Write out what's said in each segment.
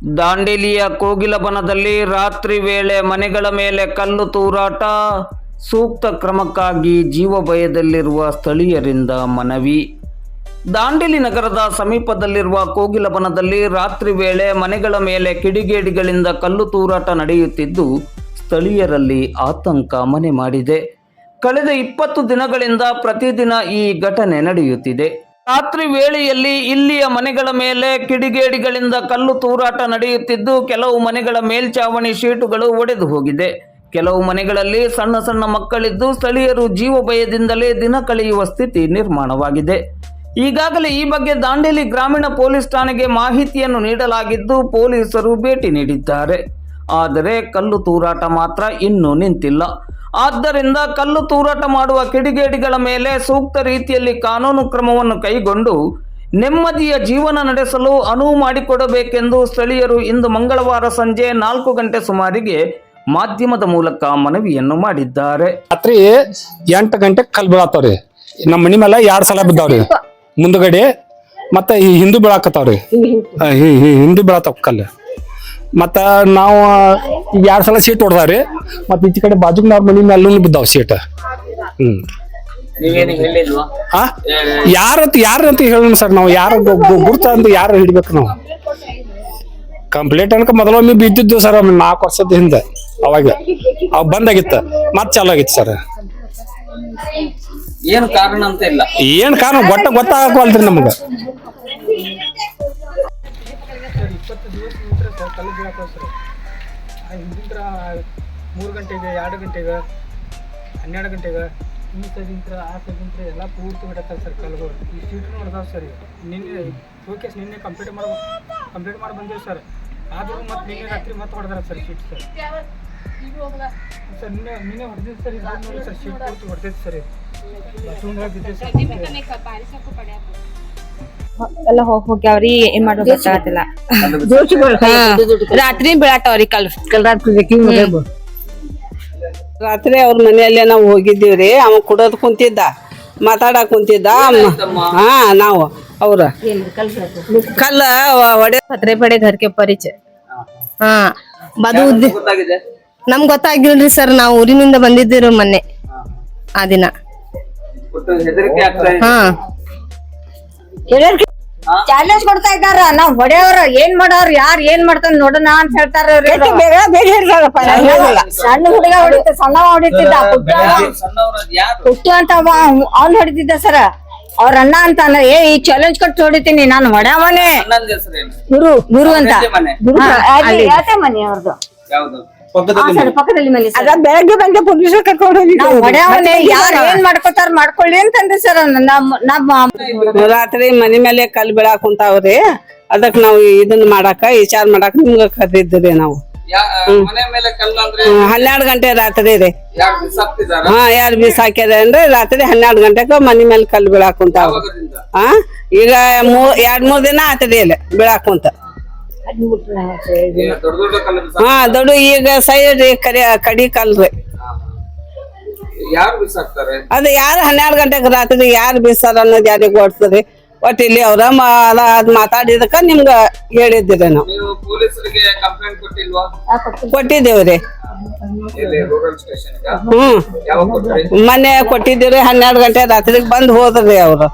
ದಾಂಡೇಲಿಯ ಕೋಗಿಲಬನದಲ್ಲಿ ರಾತ್ರಿ ವೇಳೆ ಮನೆಗಳ ಮೇಲೆ ಕಲ್ಲು ತೂರಾಟ, ಸೂಕ್ತ ಕ್ರಮಕ್ಕಾಗಿ ಜೀವ ಭಯದಲ್ಲಿರುವ ಸ್ಥಳೀಯರಿಂದ ಮನವಿ. ದಾಂಡೇಲಿ ನಗರದ ಸಮೀಪದಲ್ಲಿರುವ ಕೋಗಿಲಬನದಲ್ಲಿ ರಾತ್ರಿ ವೇಳೆ ಮನೆಗಳ ಮೇಲೆ ಕಿಡಿಗೇಡಿಗಳಿಂದ ಕಲ್ಲು ತೂರಾಟ ನಡೆಯುತ್ತಿದ್ದು, ಸ್ಥಳೀಯರಲ್ಲಿ ಆತಂಕ ಮನೆ ಮಾಡಿದೆ. ಕಳೆದ ಇಪ್ಪತ್ತು ದಿನಗಳಿಂದ ಪ್ರತಿದಿನ ಈ ಘಟನೆ ನಡೆಯುತ್ತಿದೆ. ರಾತ್ರಿ ವೇಳೆಯಲ್ಲಿ ಇಲ್ಲಿಯ ಮನೆಗಳ ಮೇಲೆ ಕಿಡಿಗೇಡಿಗಳಿಂದ ಕಲ್ಲು ತೂರಾಟ ನಡೆಯುತ್ತಿದ್ದು, ಕೆಲವು ಮನೆಗಳ ಮೇಲ್ಚಾವಣಿ ಶೀಟುಗಳು ಒಡೆದು ಹೋಗಿದೆ. ಕೆಲವು ಮನೆಗಳಲ್ಲಿ ಸಣ್ಣ ಸಣ್ಣ ಮಕ್ಕಳಿದ್ದು, ಸ್ಥಳೀಯರು ಜೀವ ಭಯದಿಂದಲೇ ದಿನ ಕಳೆಯುವ ಸ್ಥಿತಿ ನಿರ್ಮಾಣವಾಗಿದೆ. ಈಗಾಗಲೇ ಈ ಬಗ್ಗೆ ದಾಂಡೇಲಿ ಗ್ರಾಮೀಣ ಪೊಲೀಸ್ ಠಾಣೆಗೆ ಮಾಹಿತಿಯನ್ನು ನೀಡಲಾಗಿದ್ದು, ಪೊಲೀಸರು ಭೇಟಿ ನೀಡಿದ್ದಾರೆ. ಆದರೆ ಕಲ್ಲು ತೂರಾಟ ಮಾತ್ರ ಇನ್ನೂ ನಿಂತಿಲ್ಲ. ಆದ್ದರಿಂದ ಕಲ್ಲು ತೂರಾಟ ಮಾಡುವ ಕಿಡಿಗೇಡಿಗಳ ಮೇಲೆ ಸೂಕ್ತ ರೀತಿಯಲ್ಲಿ ಕಾನೂನು ಕ್ರಮವನ್ನು ಕೈಗೊಂಡು ನೆಮ್ಮದಿಯ ಜೀವನ ನಡೆಸಲು ಅನುವು ಮಾಡಿಕೊಡಬೇಕೆಂದು ಸ್ಥಳೀಯರು ಇಂದು ಮಂಗಳವಾರ ಸಂಜೆ ನಾಲ್ಕು ಗಂಟೆ ಸುಮಾರಿಗೆ ಮಾಧ್ಯಮದ ಮೂಲಕ ಮನವಿಯನ್ನು ಮಾಡಿದ್ದಾರೆ. ರಾತ್ರಿ ಎಂಟು ಗಂಟೆ ಕಲ್ ಬೀಳತ್ತವ್ರಿ ನಮ್ಮ ಮನಿ ಮೇಲೆ ಎರಡ್ ಸಲ ಬಿದ್ದಾವ್ರಿ. ಮುಂದ್ಗಡೆ ಮತ್ತೆ ಈ ಹಿಂದೂ ಬೀಳಾಕತ್ತಾವ್ರಿ. ಹಿಂದೂ ಬೀಳತ್ತಾವ ಕಲ್ಲು. ಮತ್ತ ನಾವು ಎರಡು ಸಲ ಸೀಟ್ ಹೊಡ್ದಾವ್ರಿ? ಮತ್ತ ಈಚೆ ಕಡೆ ಬಾಜುಗ್ನವ್ರ ಮನಿ ಮೇಲೂ ಬಿದ್ದಾವ್ ಸೀಟ್ ಹ್ಮ್. ಯಾರಂತ ಯಾರಂತ ಹೇಳೋಣ ಸರ್ ನಾವು. ಯಾರು ಗುರ್ತ ಅಂತ ಯಾರು ಹಿಡಿಬೇಕು ನಾವು? ಕಂಪ್ಲೇಂಟ್ ಅನ್ಕ ಮೊದಲೊಮ್ಮೆ ಬಿದ್ದಿದ್ದು ಸರ್ ಒಮ್ಮೆ ನಾಲ್ಕು ವರ್ಷದ ಹಿಂದೆ. ಅವಾಗ. ಅವ್ ಬಂದಾಗಿತ್ತ. ಮತ್ ಚಾಲು ಆಗಿತ್ತು ಸರ್. ಏನು ಕಾರಣ ಅಂತ ಇಲ್ಲ. ಏನ್ ಕಾರಣ? ಒಟ್ಟ ಗೊತ್ತಾಗಲ್ರಿ ನಮಗ. ಕಲ್ಲು ಬೀಳಕ್ಕೋಸ್ಕರ ಸರ್ ಹಿಂದಿಂತ್ರ ಮೂರು ಗಂಟೆಗೆ ಎರಡು ಗಂಟೆಗೆ ಹನ್ನೆರಡು ಗಂಟೆಗೆ ಈ ಸದಿಂತ್ರ ಆ ಸದಿಂತ್ರ ಎಲ್ಲ ಪೂರ್ತಿ ಬಿಡತ್ತಲ್ಲ ಸರ್ ಕಲ್ಲುಗಳು. ಈ ಸೀಟ್ ನೋಡ್ದಾವ ಸರ್. ನಿನ್ನೆ ಶೋಕೇಸ್ ನಿನ್ನೆ ಕಂಪ್ಲೀಟ್ ಮಾಡಿ ಕಂಪ್ಲೀಟ್ ಮಾಡಿ ಬಂದೇವು ಸರ್. ಆದರೂ ಮತ್ತೆ ನಿನ್ನೆ ರಾತ್ರಿ ಮತ್ತೆ ಹೊಡೆದಾರ ಸರ್ ಶೀಟ್ ಸರ್. ಸರ್ ನಿನ್ನೆ ನಿನ್ನೆ ಹೊಡೆದಿದ್ದು ಸರ್ ಇದು ನೋಡಿ ಸರ್ ಶೀಟ್ ಪೂರ್ತಿ ಹೊಡೆದೈತೆ ಸರ್ ಇದು. ಬಿದ್ದಿದೆ ಸರ್ ಎಲ್ಲ ಹೋಗ್ ಹೋಗ್ಯಾವ್ರಿ ಏನ್ ಮಾಡೋದು ಗೊತ್ತಾಗತ್ತಿಲ್ಲ. ರಾತ್ರಿ ಬೀಳಾತಾವ್ರಿ ಕಲ್ ರಾತ್ರಿ ಅವ್ರ ಮನೆಯಲ್ಲೇ ನಾವು ಹೋಗಿದ್ದೀವ್ರಿ. ಅವ ಕುಡೋದ್ ಕುಂತಿದ್ದ. ಮಾತಾಡಕ್ ಕುಂತಿದ್ದ. ಅಮ್ಮ- ಹಾ ನಾವು ಅವ್ರ. ಕಲ್ಲ ಒಡೆ ಪತ್ರೆ ಪಡೆ ಘರ್ಕೆ ಪರಿಚಯ ಹಾ. ಬದು ನಮ್ಗ್ ಗೊತ್ತಾಗಿಲ್ರಿ ಸರ್ ನಾವು ಊರಿನಿಂದ ಬಂದಿದ್ದೀರಿ ಮೊನ್ನೆ. ಆ ದಿನ. ಹಾ. ಚಾಲೆಂಜ್ ಕೊಡ್ತಾ ಇದ್ದಾರ? ನಾವ್ ಹೊಡೆಯವ್ರ ಏನ್ ಮಾಡೋರ್ ಯಾರ್ ಏನ್ ಮಾಡ್ತಾರ ನೋಡೋಣ ಅಂತ ಹೇಳ್ತಾರ ಬೇಗ ಬೇಗ ಹೇಳ್ತಾರಪ್ಪ ಸಣ್ಣ ಹುಡುಗ ಹೊಡಿತ ಸಣ್ಣ ಹೊಡಿತಿದ್ದ ಹುಟ್ಟು ಪುಟ್ಟು ಅಂತ ಅವ್ನ್ ಹೊಡಿತಿದ್ದ ಸರ. ಅವ್ರ ಅಣ್ಣ ಅಂತಾನ ಏ ಈ ಚಾಲೆಂಜ್ ಕೊಟ್ಟು ಹೊಡಿತೀನಿ ನಾನು ಹೊಡೆಯವನೇ ಗುರು ಗುರು ಅಂತ. ಮನೆ. ಅವ್ರದ್ದು ಯಾವ್ದು ಆ ಪಕ್ಕದಲ್ಲಿ ಮನೆ ಅದ ಬೆಳಗ್ಗೆ ಬಂದೆ ಪೊಲೀಸ್ ಕರ್ಕೊಂಡು ನಾವ್ ಹೋಗಿದ್ದೀವಿ ಹೊಡೆಯವನೇ ಯಾರ್ ಏನ್ ಮಾಡ್ಕೋತಾರ ಮಾಡ್ಕೊಳ್ಳಿ ಅಂತಂದ್ರೆ ಸರ್. ನಮ್ಮ ನಮ್ಮ ರಾತ್ರಿ ಮನೆ ಮೇಲೆ ಕಲ್ ಬೀಳಾಕ್ ಕುಂತಾವ್ರಿ. ಅದಕ್ ನಾವು ಇದನ್ನ ಮಾಡಾಕ ವಿಚಾರ ಮಾಡಾಕ ನಿಮ್ಗ ಕರೆದಿದ್ದೀರಿ ನಾವು. ಹನ್ನೆರಡು ಗಂಟೆ ರಾತ್ರಿ ರೀ. ಹಾ ಯಾರು ಬೀಸ್ ಹಾಕ್ಯಾರ ಅಂದ್ರೆ ರಾತ್ರಿ ಹನ್ನೆರಡು ಗಂಟೆಗೆ ಮನಿ ಮೇಲೆ ಕಲ್ ಬೀಳಾಕ್ ಕುಂತಾವ ಹಾ ಈಗ ಮೂ ಎರಡ್ ಮೂರ್ ದಿನ ಆತ್ರಿ ಅಲ್ಲಿ ಬೀಳಾಕ್ ಹಾ ದೊಡ್ಡ ಈಗ ಸೈಡ್ ಕರಿ ಕಡಿ ಕಲ್ರಿ. ಯಾರು ಬಿಸಾಕ್ತಾರೆ? ಅದ ಯಾರು ಹನ್ನೆರಡು ಗಂಟೆಗೆ ರಾತ್ರಿ ಯಾರು ಬಿಸಾರ ಅನ್ನೋದು ಯಾರಿಗೆ ಗೊತ್ತದ್ರಿ ಒಟ್ಟು ಇಲ್ಲಿ ಅವ್ರ ಅದ್ ಮಾತಾಡಿದಕ್ಕ ನಿಮ್ಗ ಹೇಳಿದ್ದೀರಿ ನಾವು. ಕೊಟ್ಟಿದ್ದೇವ್ರಿ ಹ್ಮ್. ಮೊನ್ನೆ ಕೊಟ್ಟಿದ್ದೀರಿ ಹನ್ನೆರಡು ಗಂಟೆ ರಾತ್ರಿಗೆ ಬಂದ್ ಹೋದ್ರಿ ಅವ್ರು.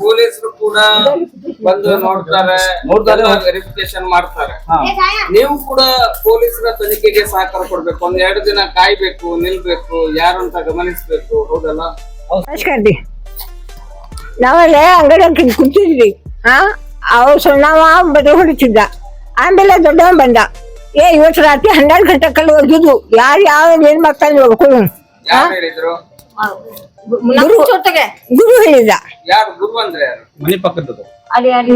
ಪೊಲೀಸರು ಕೂಡ ಬಂದು ನೋಡ್ತಾರೆ ವೆರಿಫಿಕೇಶನ್ ಮಾಡ್ತಾರೆ. ನೀವು ಕೂಡ ಪೊಲೀಸರ ತನಿಖೆಗೆ ಸಹಕಾರ ಕೊಡ್ಬೇಕು. ಒಂದ್ ಎರಡು ದಿನ ಕಾಯ್ಬೇಕು ನಿಲ್ಬೇಕು ಯಾರು ಅಂತ ಗಮನಿಸ್ಬೇಕು ಹೌದಲ್ಲ? ನಮಸ್ಕಾರ್ರಿ ನಾವಲ್ಲೇ ಅಂಗಡಿ ಕುಂತಿದ್ವಿ. ಹಾ ಅವ್ರು ಸಣ್ಣವ ಬಡ ಹೊಡಿತಿದ್ದ ಆಮೇಲೆ ದೊಡ್ಡವ ಬಂದ. ಏ ಇವತ್ತು ರಾತ್ರಿ ಹನ್ನೆರಡು ಗಂಟೆ ಕಲ್ಲು ಹೋಗಿದ್ವು ಯಾರು ಯಾವ ಏನ್ ಯಾರು ಹೇಳಿದ್ರು? ಗುರು ಗುರು ಹೇಳಿದ. ಯಾರು? ಗುರು ಅಂದ್ರೆ ಯಾರು?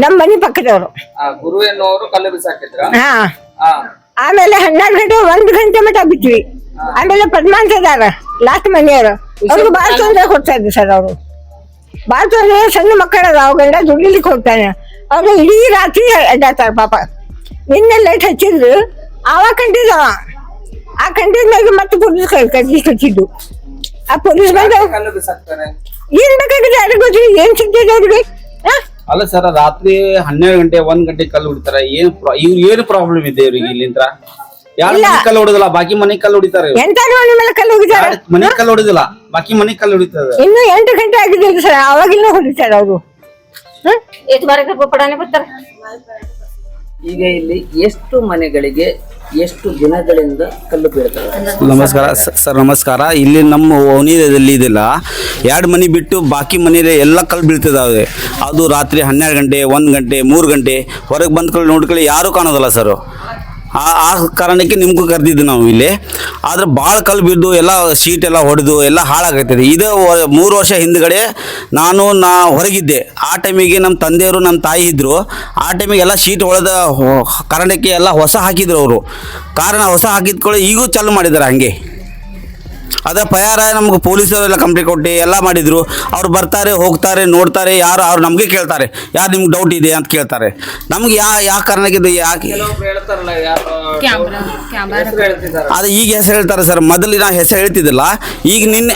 ನಮ್ಮ ಮನೆ ಪಕ್ಕದವರು. ಆ ಗುರು ಎನ್ನುವರು ಕಲ್ಲು ಬಿಸಾಕಿದ್ರ? ಹಾ. ಆಮೇಲೆ ಹನ್ನೆರಡು ಗಂಟೆ ಒಂದ್ ಗಂಟೆ ಮಟ್ಟ ಬಿಟ್ವಿ. ಆಮೇಲೆ ಪದ್ಮಾಂತ ಇದಾರ ಲಾಸ್ಟ್ ಮನೆಯವರು ಅವ್ರಿಗೆ ಬಾಳ ತೊಂದರೆ ಕೊಡ್ತಾ ಇದ್ರು ಸರ್ ಅವರು. ಬಾಳ ತೊಂದರೆ ಸಣ್ಣ ಮಕ್ಕಳ ಗಂಡ ದುಡಿಲಿಕ್ಕೆ ಹೋಗ್ತಾನೆ ಅವ್ರು ಇಡೀ ರಾತ್ರಿ ಅಡ್ಡಾಡ್ತಾರ ಪಾಪ. ನಿನ್ನೆ ಲೈಟ್ ಹಚ್ಚಿದ್ರು. ಆವಾಗ ಕಂಟಿದ್ದವ ಆ ಕಂಟಿದ್ದಾಗ ಮತ್ತೆ ಪೊಲೀಸ್ ಕಟ್ಟಿ ಕಟ್ಟಿದ್ದು. ಆ ಪೊಲೀಸ್ ಬಂದ ಏನ್ ಬೇಕಾಗಿದೆ ಯಾರಿಗೆ ಗೊತ್ತಿಲ್ಲ ಏನ್ ಸಿಗ್ತದೆ ಅವ್ರಿಗೆ ಹಾ? ಅಲ್ಲ ಸರ್ ರಾತ್ರಿ ಹನ್ನೆರಡು ಗಂಟೆ ಒಂದ್ ಗಂಟೆ ಕಲ್ಲು ಹೊಡಿತಾರೆ. ಏನ್ ಇವ್ ಇವ್ರು ಏನು ಪ್ರಾಬ್ಲಮ್ ಇದೆ ಇವ್ರಿಗೆ ಇಲ್ಲಿಂದ ಯಾರು ಕಲ್ಲು ಹೊಡೆದಿಲ್ಲ ಬಾಕಿ ಮನೆ ಕಲ್ಲು ಹೊಡಿತಾರೆ. ಎಂತ ಮನೆ ಮೇಲೆ ಕಲ್ಲು ಯಾರ್ ಮನೆ ಕಲ್ಲು ಹೊಡೆದಿಲ್ಲ ಬಾಕಿ ಮನೆ ಕಲ್ಲು ಹೊಡಿತಾರೆ ಇನ್ನು ಎಂಟು ಗಂಟೆ ಆಗಿದೆ ಸರ್ ಅವಾಗಿಲ್ಲ ಹೊಡಿತಾರೆ ಅವರು. ಈಗ ಇಲ್ಲಿ ಎಷ್ಟು ಮನೆಗಳಿಗೆ ಎಷ್ಟು ದಿನಗಳಿಂದ ಕಲ್ಲು ಬೀಳ್ತವೆ ನಮಸ್ಕಾರ ಸರ್, ನಮಸ್ಕಾರ. ಇಲ್ಲಿ ನಮ್ಮ ಓಣಿದಲ್ಲಿ ಇದಿಲ್ಲ. ಎರಡು ಮನೆ ಬಿಟ್ಟು ಬಾಕಿ ಮನೆಯಲ್ಲಿ ಎಲ್ಲ ಕಲ್ಲು ಬೀಳ್ತಿದ್ದಾವೆ ಅದು ರಾತ್ರಿ ಹನ್ನೆರಡು ಗಂಟೆ, ಒಂದು ಗಂಟೆ, ಮೂರು ಗಂಟೆ ಹೊರಗೆ ಬಂದ್ಕೊಳ್ಳಿ ನೋಡ್ಕೊಳ್ಳಿ, ಯಾರೂ ಕಾಣೋದಲ್ಲ, ಸರ್. ಆ ಆ ಕಾರಣಕ್ಕೆ ನಿಮಗೂ ಕರೆದಿದ್ದು ನಾವು ಇಲ್ಲಿ. ಆದ್ರೆ ಭಾಳ ಕಲ್ಲು ಬಿದ್ದು ಎಲ್ಲ ಶೀಟ್ ಎಲ್ಲ ಹೊಡೆದು, ಎಲ್ಲ ಹಾಳಾಗೈತಿದೆ. ಇದು ಮೂರು ವರ್ಷ ಹಿಂದ್ಗಡೆ ನಾನು ನಾ ಹೊರಗಿದ್ದೆ. ಆ ಟೈಮಿಗೆ ನಮ್ಮ ತಂದೆಯವರು ನಮ್ಮ ತಾಯಿ ಇದ್ದರು ಆ ಟೈಮಿಗೆ ಎಲ್ಲ ಶೀಟ್ ಹೊಳೆದ ಕಾರಣಕ್ಕೆ ಎಲ್ಲ ಹೊಸ ಹಾಕಿದ್ರು ಅವರು. ಕಾರಣ ಹೊಸ ಹಾಕಿದ್ಕೊಳ್ಳಿ ಈಗೂ ಚಾಲು ಮಾಡಿದ್ದಾರೆ ಹಂಗೆ. ಅದ ಪರಿಹಾರ ನಮ್ಗೆ ಪೊಲೀಸರೆಲ್ಲ ಕಂಪ್ಲೇಂಟ್ ಕೊಟ್ಟು ಎಲ್ಲ ಮಾಡಿದ್ರು. ಅವ್ರು ಬರ್ತಾರೆ ಹೋಗ್ತಾರೆ ನೋಡ್ತಾರೆ ಯಾರು ಅವ್ರು ನಮಗೆ ಕೇಳ್ತಾರೆ. ಯಾರು ನಿಮ್ಗೆ ಡೌಟ್ ಇದೆ ಅಂತ ಕೇಳ್ತಾರೆ. ನಮ್ಗೆ ಯಾ ಯಾವ ಕಾರಣಕ್ಕಿದೆ ಯಾಕೆ ಅದು ಈಗ ಹೆಸರು ಹೇಳ್ತಾರೆ ಸರ್. ಮೊದಲಿನ ನಾ ಹೆಸರು ಹೇಳ್ತಿದ್ದಿಲ್ಲ. ಈಗ ನಿನ್ನೆ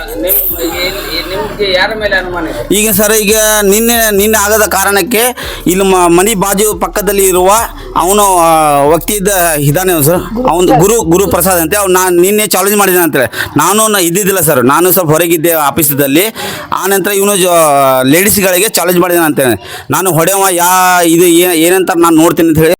ನಿಮ್ಗೆ ಯಾರ ಮೇಲೆ ಅನುಮಾನ ಇದೆ? ಈಗ ಸರ್ ಈಗ ನಿನ್ನೆ ನಿನ್ನೆ ಆಗದ ಕಾರಣಕ್ಕೆ ಇಲ್ಲಿ ಮ- ಮನೆ ಬಾಜು ಪಕ್ಕದಲ್ಲಿ ಇರುವ ಅವನು ವ್ಯಕ್ತಿ ಇದ್ದ ಇದ್ದಾನೆ ಸರ್. ಅವನು ಗುರು ಗುರು ಪ್ರಸಾದ್ ಅಂತೆ. ಅವ್ನು ನಾನು ನಿನ್ನೆ ಚಾಲೆಂಜ್ ಮಾಡಿದ್ದಾನೆ ಅಂತೇಳಿ ನಾನು ನ- ಇದ್ದಿದ್ದಿಲ್ಲ ಸರ್. ನಾನು ಸ್ವಲ್ಪ ಹೊರಗಿದ್ದೆ ಆಫೀಸದಲ್ಲಿ. ಆ ನಂತರ ಇವನು ಲೇಡೀಸ್ಗಳಿಗೆ ಚಾಲೆಂಜ್ ಮಾಡಿದ್ದಾನೆ ಅಂತೇಳಿ ನಾನು ಹೊಡೆವ ಯಾ ಇದು ಏ- ಏನಂತ ನಾನು ನೋಡ್ತೀನಿ ಅಂತ ಹೇಳಿ